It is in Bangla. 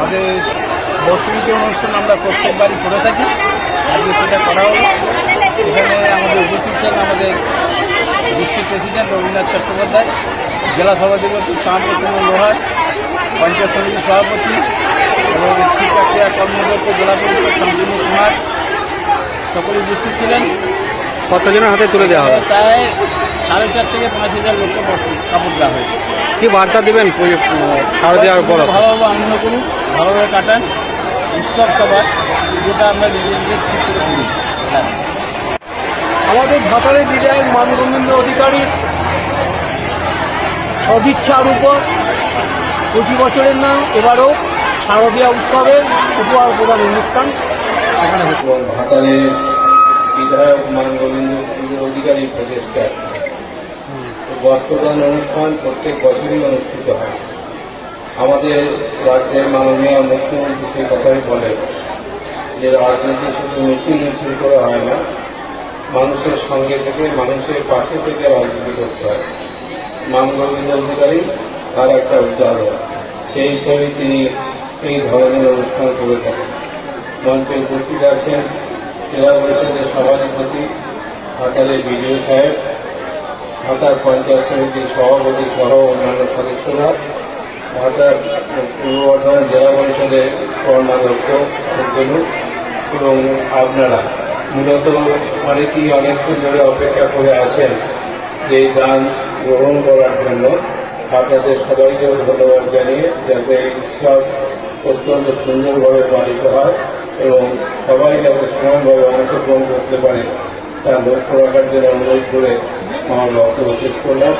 আমাদের বস্তুবিধি অনুষ্ঠান আমরা প্রত্যেকবারই করে থাকি। আজকে সেটা করা হলো। এখানে আমাদের উপস্থিত ছিলেন আমাদের ডিস্ট্রিক্ট প্রেসিডেন্ট রবীন্দ্রনাথ চট্টোপাধ্যায় জেলা সভাধিপতি শ্যামপ্রসন্ন লোহার পঞ্চায়েত সমিতির সভাপতি এবং শিক্ষা ক্রিয়া কর্মদক্ষ জেলা পরিষদ শান্তনু কুমার। সকলে উপস্থিত ছিলেন। কতজনের হাতে তুলে দেওয়া হবে প্রায় সাড়ে চার থেকে পাঁচ হাজার লোককে কাপড় দেওয়া হয়েছে। কি বার্তা দিবেন সারা দেওয়ার পর ভালোভাবে আনন্দ করুন ভালোভাবে কাটান উৎসব সবার যেটা আমরা নিজে নিজে ঠিক করে করি হ্যাঁ। আমাদের ভাতারের বিধায়ক মানগোবিন্দ অধিকারী সদিচ্ছার উপর প্রতি বছরের নাম এবারও শারদীয়া উৎসবের উপহার প্রদান অনুষ্ঠান। এখানে ভাতারের বিধায়ক মান গোবিন্দ অধিকারী প্রচেষ্টায় বস্ত্রদান অনুষ্ঠান প্রত্যেক বছরই অনুষ্ঠিত হয়। আমাদের রাজ্যের মাননীয় মুখ্যমন্ত্রী সেই কথাই বলেন যে রাজনীতি শুধু মিছিল মিছিল করে হয় না, মানুষের সঙ্গে থেকে, মানুষের পাশে থেকে রাজনীতি করতে হয়। মান গোবিন্দ অধিকারী তার একটা উদাহরণ। সেই হিসেবে তিনি এই ধরনের অনুষ্ঠান করে থাকেন। মঞ্চে উপস্থিত আছেন জেলা পরিষদের সভাধিপতি হাতারের বিডিও সাহেব হাতার পঞ্চায়েত সমিতির সভাপতি সহ অন্যান্য সদস্যরা হাতার পূর্ব বর্ধমান জেলা পরিষদের কর্মাধ্যক্ষ এবং আপনারা। মূলত অনেকেই অনেকক্ষণ ধরে অপেক্ষা করে আছেন যে দান গ্রহণ করার জন্য। আপনাদের সবাইকে ধন্যবাদ জানিয়ে যাতে উৎসব অত্যন্ত সুন্দরভাবে পালিত হয় এবং সবাই যাতে সমানভাবে অংশগ্রহণ করতে পারে। তারা লক্ষ্য রাখার জন্য অনুরোধ করে আমার বক্তব্য শেষ করলাম।